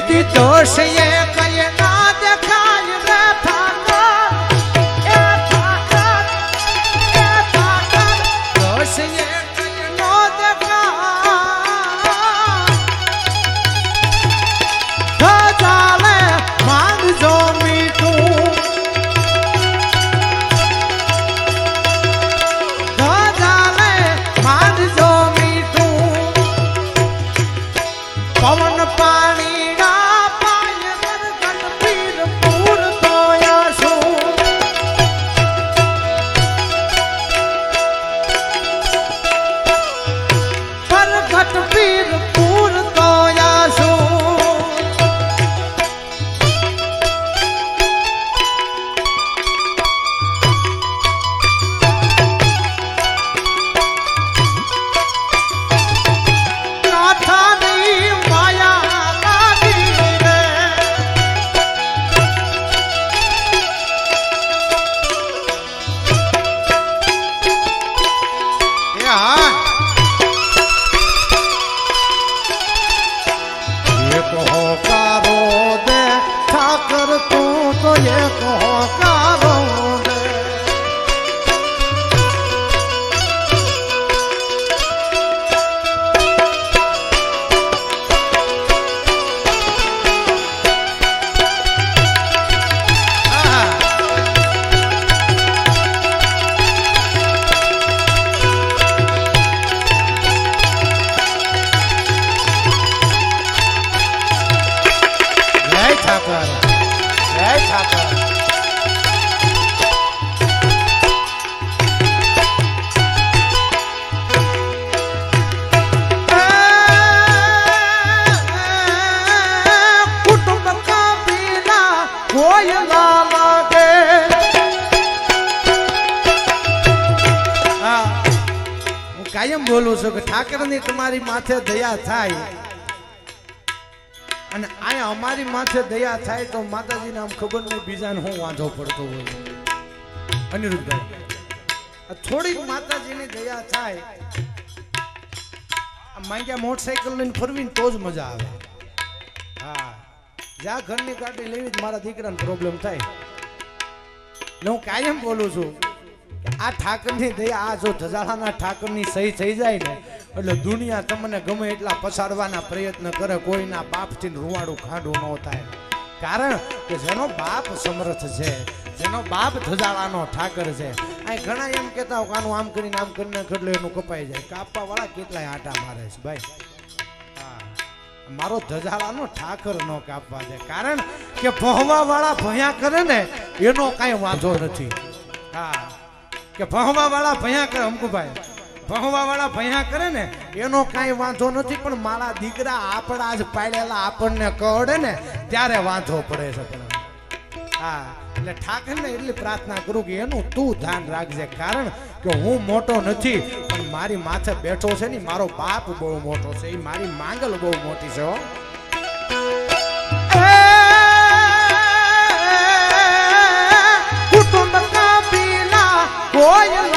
વેદી દોષ એ કાયમ બોલું છું કે ઠાકરની તમારી માથે દયા થાય. અને અહીંયા અમારી માથે દયા થાય તો માતાજીને આમ ખબર નહીં બીજાને હું વાંધો પડતો હોય? અનિરુદ્ધભાઈ થોડીક માતાજીની દયા થાય. માંગ્યા મોટરસાયકલ લઈને ફરવીને તો જ મજા આવે. હા. જ્યાં ઘરની ગાડી લેવી જ મારા દીકરાને પ્રોબ્લેમ થાય. હું કાયમ બોલું છું આ ઠાકરની દયા, આ જો ધજાળાના ઠાકરની સહી થઈ જાય ને, એટલે દુનિયા તમને ગમે એટલા પસારવાના પ્રયત્ન કરે, કોઈના બાપથી રૂવાડું ખાડું ન થાય. કારણ કે જેનો બાપ સમર્થ છે, જેનો બાપ ધજાળાનો ઠાકર છે, અહીં ઘણા એમ કહેતા હોય આનું આમ કરીને આમ કરીને એટલે એનું કપાઈ જાય. કાપવા વાળા કેટલાય આટા મારે છે, ભાઈ. મારો ધજાળાનો ઠાકર ન કાપવા દે. કારણ કે ભહવા વાળા ભયા કરે ને, એનો કાંઈ વાંધો નથી. હા. કે ભણવા વાળા ભયા કરે અમકુભાઈ ભણવા વાળા ભયા કરે ને, એનો કાંઈ વાંધો નથી, પણ મારા દીકરા આપણા જ પાડેલા આપણને કવડે ને, ત્યારે વાંધો પડે છે પણ. હા, એટલે ઠાકરને એટલી પ્રાર્થના કરું કે એનું તું ધ્યાન રાખજે, કારણ કે હું મોટો નથી, પણ મારી માથે બેઠો છે ને, મારો બાપ બહુ મોટો છે, એ મારી માંગલ બહુ મોટી છે, હો. કોઈ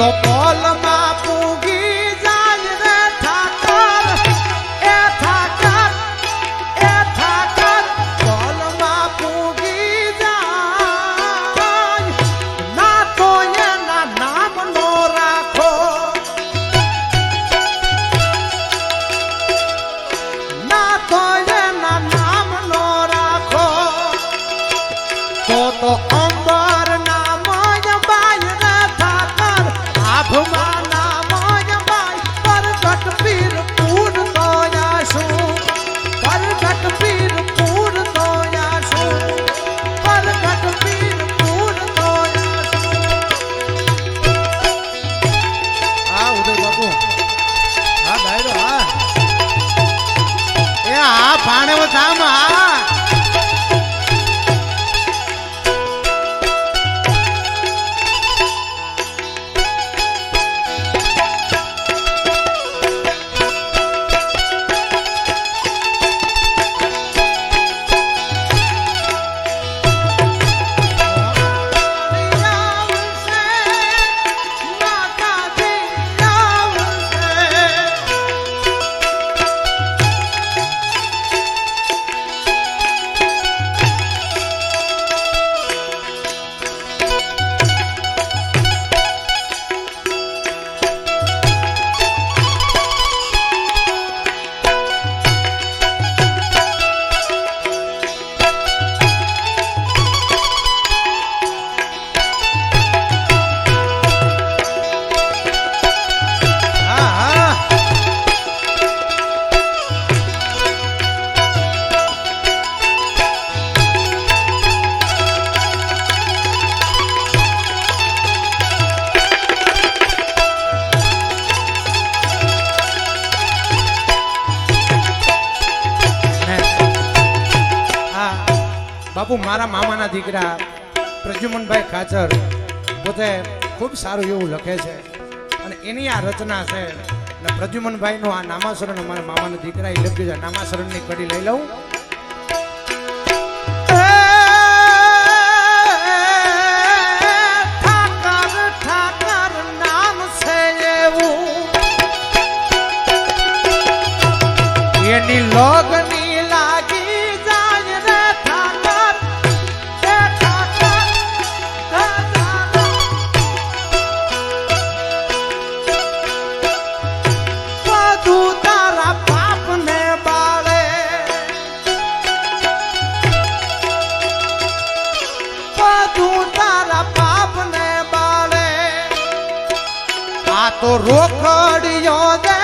stop મામાના દીકરા પ્રજ્યુમનભાઈ ખાચર પોતે ખૂબ સારું એવું લખે છે. અને એની આ રચના છે અને પ્રજ્યુમનભાઈનું આ નામાસરણ અમારા મામાના એ લખ્યું છે. નામાસરણની કડી લઈ લઉં. તો રોકડિયો દે.